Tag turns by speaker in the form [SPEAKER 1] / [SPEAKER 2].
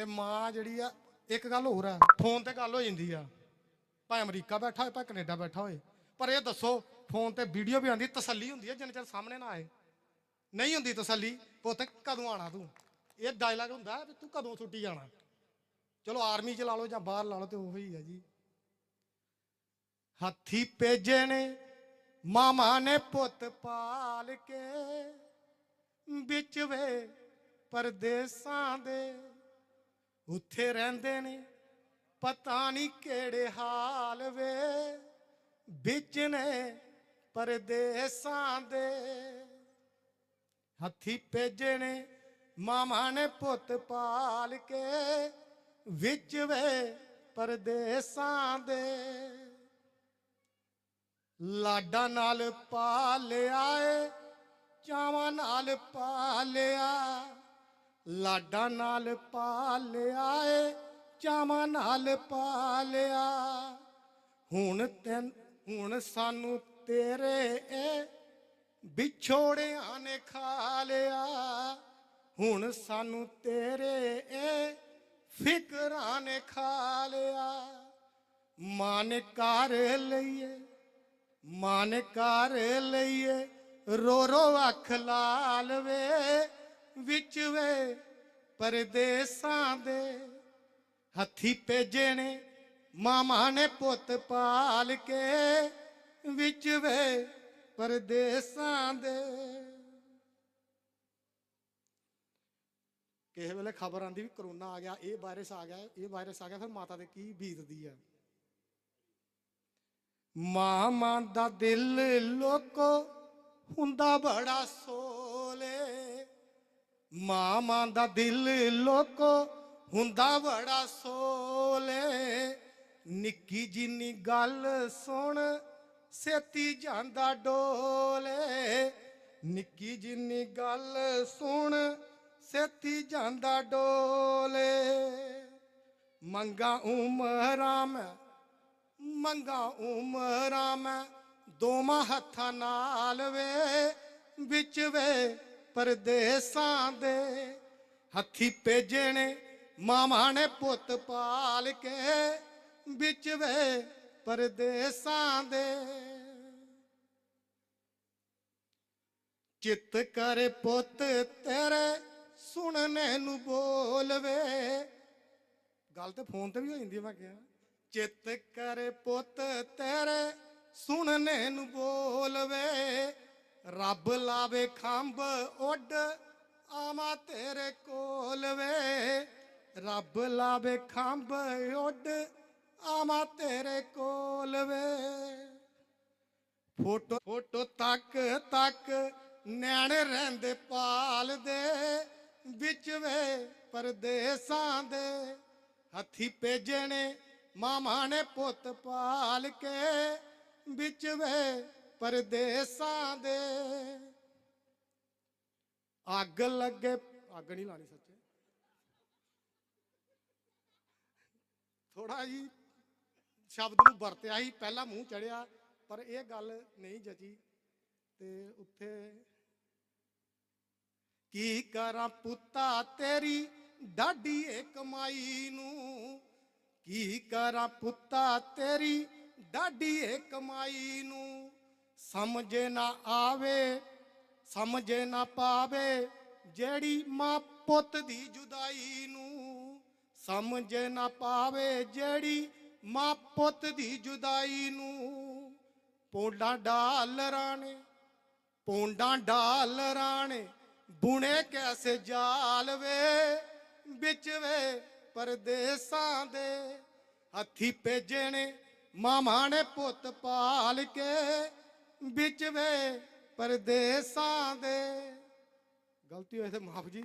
[SPEAKER 1] ਤੇ ਮਾਂ ਜਿਹੜੀ ਆ, ਇੱਕ ਗੱਲ ਹੋਰ ਆ, ਫੋਨ ਤੇ ਗੱਲ ਹੋ ਜਾਂਦੀ ਆ। ਭਾਵੇਂ ਅਮਰੀਕਾ ਬੈਠਾ ਹੋਏ, ਭਾਵੇਂ ਕੈਨੇਡਾ ਬੈਠਾ ਹੋਏ, ਪਰ ਇਹ ਦੱਸੋ, ਫੋਨ ਤੇ ਵੀਡੀਓ ਵੀ ਆਉਂਦੀ, ਤਸੱਲੀ ਹੁੰਦੀ ਹੈ ਜਿੰਨੇ ਚਿਰ ਸਾਹਮਣੇ ਨਾ ਆਏ? ਨਹੀਂ ਹੁੰਦੀ ਤਸੱਲੀ, ਪੁੱਤ ਕਦੋਂ ਆਣਾ ਤੂੰ? ਇਹ ਡਾਇਲੌਗ ਹੁੰਦਾ ਵੀ ਤੂੰ ਕਦੋਂ ਛੁੱਟੀ ਜਾਣਾ? ਚਲੋ ਆਰਮੀ ਚ ਲਾ ਲਓ ਜਾਂ ਬਾਹਰ ਲਾ ਲਓ, ਤੇ ਉਹੀ ਆ ਜੀ। ਹਾਥੀ ਭੇਜੇ ਨੇ, ਮਾਮਾ ਨੇ ਪੁੱਤ ਪਾਲ ਕੇ, ਵਿੱਚ ਵੇ ਪਰਦੇਸਾਂ ਦੇ। ਉੱਥੇ ਰਹਿੰਦੇ ਨੇ, ਪਤਾ ਨਹੀਂ ਕਿਹੜੇ ਹਾਲ ਵੇ। ਵਿੱਚ ਨੇ ਪਰਦੇਸਾਂ ਦੇ। ਹੱਥੀ ਭੇਜੇ ਨੇ, ਮਾਮਾ ਨੇ ਪੁੱਤ ਪਾਲ ਕੇ। ਵਿੱਚ ਵੇ ਪਰਦੇਸਾਂ ਦੇ। ਲਾਡਾ ਨਾਲ ਪਾਲਿਆ ਏ, ਚਾਵਾਂ ਨਾਲ ਪਾਲਿਆ। ਲਾਡਾ ਨਾਲ ਪਾਲਿਆ ਏ, ਚਾਵਾਂ ਨਾਲ ਪਾਲਿਆ। ਹੁਣ ਤੈਨ, ਹੁਣ ਸਾਨੂੰ ਤੇਰੇ ਏ, ਵਿਛੋੜਿਆਂ ਨੇ ਖਾ ਲਿਆ। ਹੁਣ ਸਾਨੂੰ ਤੇਰੇ ਏ, ਫਿਕਰਾਂ ਨੇ ਖਾ ਲਿਆ। ਮਨ ਕਰ ਲਈਏ, ਮਨ ਕਰ ਲਈਏ ਰੋ ਰੋ ਅੱਖ ਲਾਲ ਵੇ। ਵਿੱਚ ਵੇ ਪਰਦੇਸਾਂ ਦੇ ਹੱਥੀ ਭੇਜੇ ਨੇ ਮਾਮਾ ਨੇ ਪੁੱਤ ਪਾਲ ਕੇ ਵਿੱਚ ਵੇ ਪਰਦੇਸਾਂ ਦੇ। ਕਿਸੇ ਵੇਲੇ ਖਬਰ ਆਂਦੀ ਵੀ ਕਰੋਨਾ ਆ ਗਿਆ, ਇਹ ਵਾਇਰਸ ਆ ਗਿਆ, ਇਹ ਵਾਇਰਸ ਆ ਗਿਆ, ਫਿਰ ਮਾਤਾ ਦੇ ਕੀ ਬੀਤਦੀ ਆ? ਮਾਂ ਦਾ ਦਿਲ ਲੋਕੋ ਹੁੰਦਾ ਬੜਾ ਸੋ ਮਾਮਾ ਦਾ ਦਿਲ ਲੋਕੋ ਹੁੰਦਾ ਬੜਾ ਸੋਲੇ। ਨਿੱਕੀ ਜਿੰਨੀ ਗੱਲ ਸੁਣ, ਸੇਤੀ ਜਾਂਦਾ ਡੋਲੇ। ਨਿੱਕੀ ਜਿੰਨੀ ਗੱਲ ਸੁਣ, ਸੇਤੀ ਜਾਂਦਾ ਡੋਲੇ। ਮੰਗਾ ਉਮਰਾਂ ਮੈਂ, ਮੰਗਾ ਉਮਰਾਂ ਮੈਂ ਦੋਵਾਂ ਹੱਥਾਂ ਨਾਲ ਵੇ, ਵਿੱਚ ਵੇ। ਪਰਦੇਸਾਂ ਦੇ ਹੱਥੀ ਭੇਜੇ ਨੇ ਮਾਵਾਂ ਨੇ ਪੁੱਤ ਪਾਲ ਕੇ ਵਿੱਚ ਵੇ ਪਰਦੇਸਾਂ ਦੇ। ਚਿੱਤ ਕਰ ਪੁੱਤ ਤੇਰੇ ਸੁਣਨੇ ਨੂੰ ਬੋਲਵੇ ਗੱਲ ਤੇ ਫੋਨ ਤੇ ਵੀ ਹੋ ਜਾਂਦੀ ਮੈਂ ਕਿਹਾ। ਚਿੱਤ ਕਰ ਪੁੱਤ ਤੇਰੇ ਸੁਣਨੇ ਨੂੰ ਬੋਲਵੇ ਰੱਬ ਲਾਵੇ ਖੰਭ ਉੱਡ ਆਵਾਂ ਤੇਰੇ ਕੋਲ ਵੇ। ਰੱਬ ਲਾਵੇ ਖੰਭ ਉੱਡ ਆਵਾਂ ਤੇਰੇ ਕੋਲ ਵੇ। ਫੋਟੋ ਫੋਟੋ ਤੱਕ ਤੱਕ ਨੈਣ ਰਹਿੰਦੇ ਪਾਲ ਦੇ ਵਿੱਚ ਵੇ ਪਰਦੇਸਾਂ ਦੇ। ਹੱਥੀ ਭੇਜੇ ਨੇ ਮਾਮਾ ਨੇ ਪੁੱਤ ਪਾਲ ਕੇ ਵਿੱਚ ਵੇ ਪਰਦੇਸਾਂ ਦੇ। ਅੱਗ ਲੱਗੇ, ਅੱਗ ਨਹੀਂ ਲਾਣੀ ਸੱਚੇ। ਥੋੜਾ ਜੀ ਸ਼ਬਦ ਨੂੰ ਵਰਤਿਆ ਹੀ, ਪਹਿਲਾਂ ਮੂੰਹ ਚੜਿਆ, ਪਰ ਇਹ ਗੱਲ ਨਹੀਂ ਜਚੀ। ਤੇ ਉੱਥੇ, ਕੀ ਕਰਾਂ ਪੁੱਤਾ ਤੇਰੀ, ਡਾਢੀ ਏ ਕਮਾਈ ਨੂੰ। ਕੀ ਕਰਾਂ ਪੁੱਤਾ ਤੇਰੀ, ਡਾਢੀ ਏ ਕਮਾਈ ਨੂੰ। ਸਮਝੇ ਨਾ ਆਵੇ, ਸਮਝੇ ਨਾ ਪਾਵੇ, ਜਿਹੜੀ ਮਾਂ ਪੁੱਤ ਦੀ ਜੁਦਾਈ ਨੂੰ ਸਮਝੇ ਨਾ ਪਾਵੇ, ਜਿਹੜੀ ਮਾਂ ਪੁੱਤ ਦੀ ਜੁਦਾਈ ਨੂੰ ਪੌਂਡਾਂ ਡਾਲਰਾਂ ਨੇ ਪੌਂਡਾਂ ਡਾਲਰਾਂ ਨੇ ਬੁਣੇ ਕੈਸੇ ਜਾਲ ਵੇ, ਵਿੱਚ ਵੇ ਪਰਦੇਸਾਂ ਦੇ, ਹੱਥੀ ਭੇਜੇ ਨੇ ਮਾਮਾ ਨੇ ਪੁੱਤ ਪਾਲ ਕੇ ਵਿੱਚ ਵੇ ਪਰਦੇਸਾਂ ਦੇ। ਗਲਤੀ ਹੋਏ ਤੇ ਮਾਫ ਜੀ।